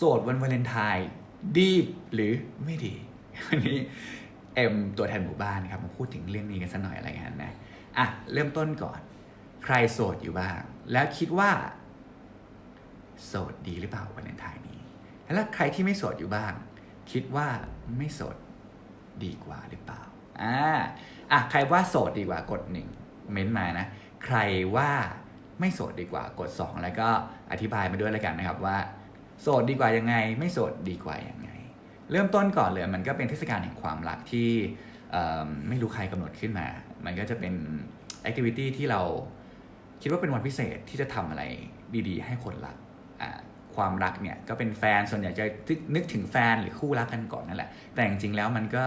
โสดวันวาเลนไทน์ดีหรือไม่ดี วันนี้เอ็มตัวแทนหมู่บ้านครับมาพูดถึงเรื่องนี้กันสักหน่อยอะไรกันนะอะเริ่มต้นก่อน ใครโสดอยู่บ้าง แล้วคิดว่า โสดดีหรือเปล่าวาเลนไทน์นี้ แล้วใครที่ไม่โสดอยู่บ้าง คิดว่าไม่โสดดีกว่าหรือเปล่าอ่าอะใครว่าโสดดีกว่ากดหนึ่งเม้นต์มานะ ใครว่าไม่โสดดีกว่ากดสองแล้วก็อธิบายมาด้วยแล้วกันนะครับว่า โสดดีกว่ายังไง ไม่โสดดีกว่ายังไง เริ่มต้นก่อนเลยมันก็เป็นเทศกาลแห่งความรักที่ไม่รู้ใครกำหนดขึ้นมา มันก็จะเป็นแอคทิวิตี้ที่เราคิดว่าเป็นวันพิเศษที่จะทำอะไรดีๆ ให้คนรักความรักเนี่ยก็เป็นแฟนส่วนใหญ่จะนึกถึงแฟนหรือคู่รักกันก่อนนั่นแหละ แต่จริงๆแล้วมันก็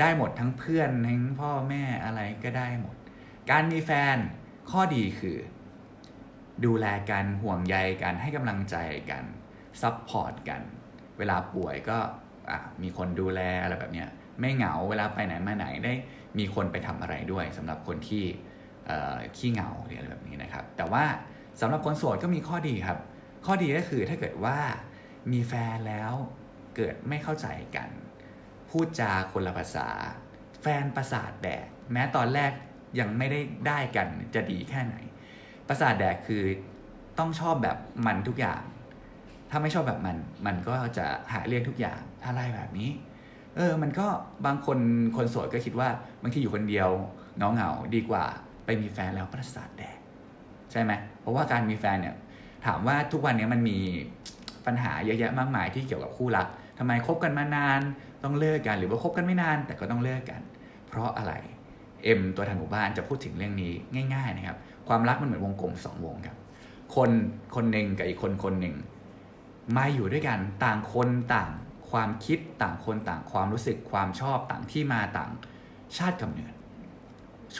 ได้หมดทั้งเพื่อนทั้งพ่อแม่อะไรก็ได้หมด การมีแฟนข้อดีคือ ดูแลกันห่วงใยกันให้กำลังใจกัน ซัพพอร์ตกัน เวลาป่วยก็มีคนดูแลอะไรแบบเนี้ยไม่เหงาเวลาไปไหนมาไหนได้มีคนไปทำอะไรด้วยสำหรับคนที่ขี้เหงาหรืออะไรแบบนี้นะครับ แต่ว่าสำหรับคนโสดก็มีข้อดีครับ ข้อดีก็คือถ้าเกิดว่ามีแฟนแล้วเกิดไม่เข้าใจกัน พูดจาคนละภาษา แฟนประสาทแดก แม้ตอนแรกยังไม่ได้ได้กันจะดีแค่ไหน ประสาทแดกคือต้องชอบแบบมันทุกอย่าง ถ้าไม่ชอบแบบมัน มันก็จะหาเรื่องทุกอย่างอะไรแบบนี้ เออ มันก็บางคนคนโสดก็คิดว่าบางทีอยู่คนเดียวเหงาเหงาดีกว่า ไปมีแฟนแล้วประสาทแดกใช่ไหมเพราะว่าการมีแฟนเนี่ยถามว่าทุกวันนี้มันมีปัญหาเยอะแยะมากมายที่เกี่ยวกับคู่รักทำไมคบกันมานานต้องเลิกกันหรือว่าคบกันไม่นานแต่ก็ต้องเลิกกัน เพราะอะไรเอ็มตัวแทนหมู่บ้านจะพูดถึงเรื่องนี้ง่าย ๆ นะครับ ความรักมันเหมือนวงกลมสองวงครับ คนคนหนึ่งกับอีกคนคนหนึ่ง มาอยู่ด้วยกันต่างคนต่างความคิดต่างคนต่างความรู้สึกความชอบต่างที่มาต่างชาติกำเนิด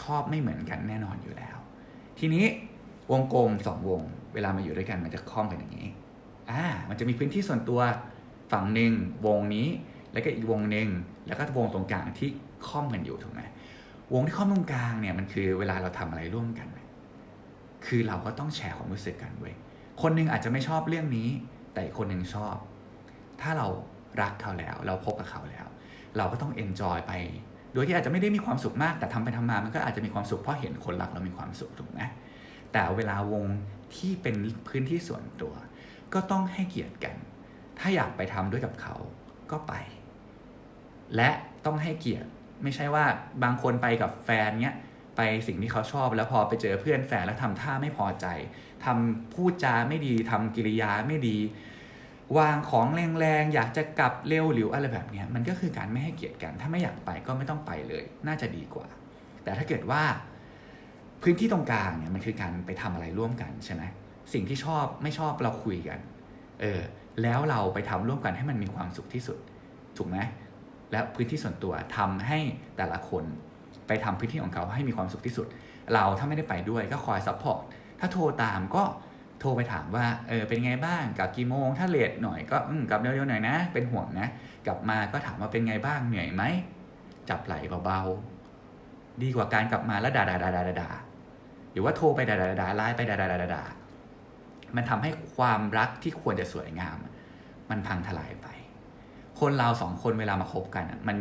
ชอบไม่เหมือนกันแน่นอนอยู่แล้ว ทีนี้วงกลมสองวง เวลามาอยู่ด้วยกันมันจะคล้องกันอย่างนี้อ่ามันจะมีพื้นที่ส่วนตัวฝั่งหนึ่งวงนี้แล้วก็อีกวงหนึ่งแล้วก็วงตรงกลางที่คล้อมกันอยู่ถูกไหมวงที่คล้อมตรงกลางเนี่ยมันคือเวลาเราทำอะไรร่วมกัน คือเราก็ต้องแชร์ความรู้สึกกันเว้ยคนหนึงอาจจะไม่ชอบเรื่องนี้ แต่อีกคนหนึ่งชอบ ถ้าเรารักเขาแล้ว เราคบกับเขาแล้ว เราก็ต้องเอนจอยไป โดยที่อาจจะไม่ได้มีความสุขมาก แต่ทำไปทำมามันก็อาจจะมีความสุขเพราะเห็นคนรักเรามีความสุขถูกไหมแต่เวลาวงที่เป็นพื้นที่ส่วนตัว ก็ต้องให้เกียรติกัน ถ้าอยากไปทำด้วยกับเขาก็ไป และต้องให้เกียรติไม่ใช่ว่าบางคนไปกับแฟนเนี้ย ไปสิ่งที่เขาชอบ แล้วพอไปเจอเพื่อนแฟนแล้วทำท่าไม่พอใจทำพูดจาไม่ดีทำกิริยาไม่ดี วางของแรงๆอยากจะกลับเร็วหรืออะไรแบบนี้มันก็คือการไม่ให้เกียรติกัน ถ้าไม่อยากไปก็ไม่ต้องไปเลย น่าจะดีกว่า แต่ถ้าเกิดว่าพื้นที่ตรงกลางเนี่ยมันคือการไปทำอะไรร่วมกันใช่ไหมสิ่งที่ชอบไม่ชอบเราคุยกัน เออ แล้วเราไปทำร่วมกันให้มันมีความสุขที่สุด ถูกไหม แล้วพื้นที่ส่วนตัวทำให้แต่ละคน ไปทำพื้นที่ของเขาให้มีความสุขที่สุด เราถ้าไม่ได้ไปด้วยก็คอยซัพพอร์ตถ้าโทรตามก็โทรไปถามว่าเออเป็นไงบ้างกลับกี่โมง ถ้าเลทหน่อยก็อืมกลับเร็วๆหน่อยนะ เป็นห่วงนะ กลับมาก็ถามว่าเป็นไงบ้างเหนื่อยไหมจับไหล่เบาๆดีกว่าการกลับมาแล้วด่าด่าด่าด่าด่าหรือว่าโทรไปด่าด่าด่าไลน์ไปด่าด่าด่าด่ามันทำให้ความรักที่ควรจะสวยงาม มันพังทลายไป คนเราสองคนเวลามาคบกันมัน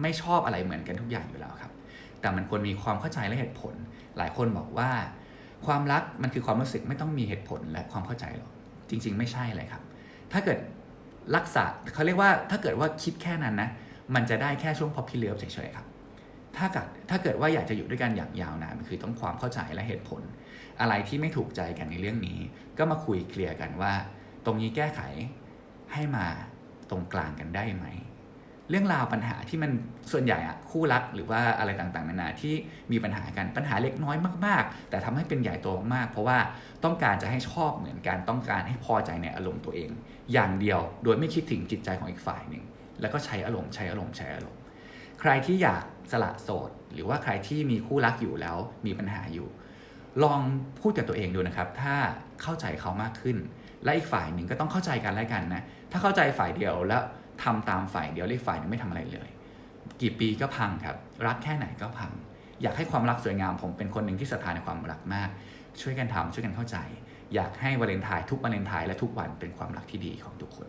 ไม่ชอบอะไรเหมือนกันทุกอย่างอยู่แล้วครับ แต่มันควรมีความเข้าใจและเหตุผล หลายคนบอกว่า ความรักมันคือความรู้สึกไม่ต้องมีเหตุผลและความเข้าใจหรอกจริง ๆ ไม่ใช่เลยครับ ถ้าเกิดรักษาเขาเรียกว่าถ้าเกิดว่าคิดแค่นั้นนะมันจะได้แค่ช่วงพอพิเลิฟเฉยๆครับถ้าเกิดถ้าเกิดว่าอยากจะอยู่ด้วยกันอย่างยาวนานมันคือต้องความเข้าใจและเหตุผล อะไรที่ไม่ถูกใจกันในเรื่องนี้ ก็มาคุยเคลียร์กันว่า ตรงนี้แก้ไขให้มาตรงกลางกันได้ไหม เรื่องราวปัญหาที่มันส่วนใหญ่อะคู่รักหรือว่าอะไรต่างๆนานาที่มีปัญหากันปัญหาเล็กน้อยมากๆ แต่ทำให้เป็นใหญ่โตมากๆเพราะว่าต้องการจะให้ชอบเหมือนกันต้องการให้พอใจในอารมณ์ตัวเอง อย่างเดียวโดยไม่คิดถึงจิตใจของอีกฝ่ายหนึ่งแล้วก็ใช้อารมณ์ใช้อารมณ์ใช้อารมณ์ ใครที่อยากสละโสด หรือว่าใครที่มีคู่รักอยู่แล้วมีปัญหาอยู่ ลองพูดกับตัวเองดูนะครับ ถ้าเข้าใจเขามากขึ้น และอีกฝ่ายหนึ่งก็ต้องเข้าใจกันและกันนะถ้าเข้าใจฝ่ายเดียวแล้ว ทำตามฝ่ายเดียวแล้วอีกฝ่ายหนึงไม่ทำอะไรเลย กี่ปีก็พังครับ รักแค่ไหนก็พัง อยากให้ความรักสวยงามผมเป็นคนหนึ่งที่ศรัทธาในความรักมาก ช่วยกันทำช่วยกันเข้าใจ อยากให้วาเลนไทน์ทุกวาเลนไทน์และทุกวันเป็นความรักที่ดีของทุกคน